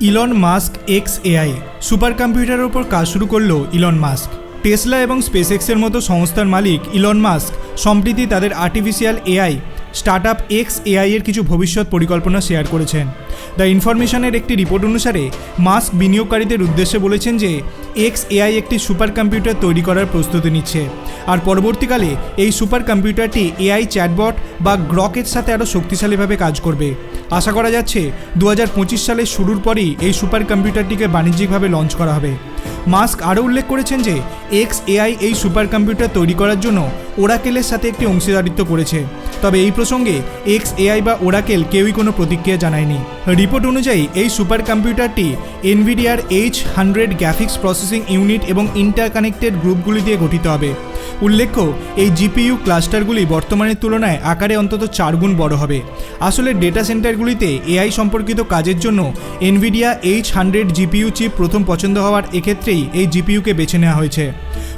Elon Musk X AI super কম্পিউটারের ওপর কাজ শুরু করল ইলন মাস্ক টেসলা এবং স্পেসএক্সের মতো সংস্থার মালিক ইলন মাস্ক সম্প্রতি তাদের artificial AI startup X AI এর কিছু ভবিষ্যৎ পরিকল্পনা শেয়ার করেছেন। দ্য ইনফরমেশনের একটি রিপোর্ট অনুসারে, মাস্ক বিনিয়োগকারীদের উদ্দেশ্যে বলেছেন যে, এক্স এআই একটি সুপার কম্পিউটার তৈরি করার প্রস্তুতি নিচ্ছে। আর পরবর্তীকালে, এই সুপার কম্পিউটারটি এআই চ্যাটবট বা গ্রকের সাথে আরও শক্তিশালীভাবে কাজ করবে। আশা করা যাচ্ছে দু হাজার পঁচিশ সালের শুরুর পরই এই সুপার কম্পিউটারটিকে বাণিজ্যিকভাবে লঞ্চ করা হবে। মাস্ক আরও উল্লেখ করেছেন যে এক্স এআই এই সুপার কম্পিউটার তৈরি করার জন্য ওরাকেলের সাথে একটি অংশীদারিত্ব করেছে। তবে এই প্রসঙ্গে এক্স এআই বা ওরাকেল কেউই কোনো প্রতিক্রিয়া জানায়নি। রিপোর্ট অনুযায়ী এই সুপার কম্পিউটারটি এনভিডিআর H hundred graphics processing unit এবং ইন্টারকানেক্টেড গ্রুপগুলি দিয়ে গঠিত হবে। উল্লেখ্য, এই জিপিইউ ক্লাস্টারগুলি বর্তমানের তুলনায় আকারে অন্তত চারগুণ বড় হবে। আসলে ডেটা সেন্টারগুলিতে এআই সম্পর্কিত কাজের জন্য Nvidia H hundred GPU chip প্রথম পছন্দ হওয়ার এক্ষেত্রেই এই জিপিইউকে বেছে নেওয়া হয়েছে।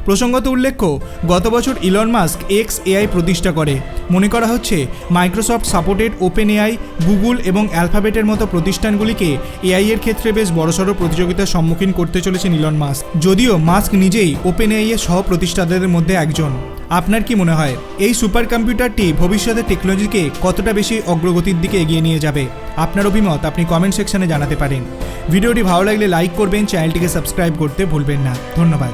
প্রসঙ্গত উল্লেখ্য, গত বছর ইলন মাস্ক এক্স এআই প্রতিষ্ঠা করে। মনে করা হচ্ছে Microsoft supported open AI Google এবং অ্যালফাবেটের মতো প্রতিষ্ঠানগুলিকে এআই এর ক্ষেত্রে বেশ বড়সড় প্রতিযোগিতার সম্মুখীন করতে চলেছেন ইলন মাস্ক যদিও মাস্ক নিজেই ওপেন এআই এর সহ প্রতিষ্ঠাতাদের মধ্যে একজন। আপনার কি মনে হয়, এই সুপার কম্পিউটারটি ভবিষ্যতে টেকনোলজিকে কতটা বেশি অগ্রগতির দিকে এগিয়ে নিয়ে যাবে? আপনার অভিমত আপনি কমেন্ট সেকশনে জানাতে পারেন। ভিডিওটি ভালো লাগলে লাইক করবেন চ্যানেলটিকে সাবস্ক্রাইব করতে ভুলবেন না। ধন্যবাদ।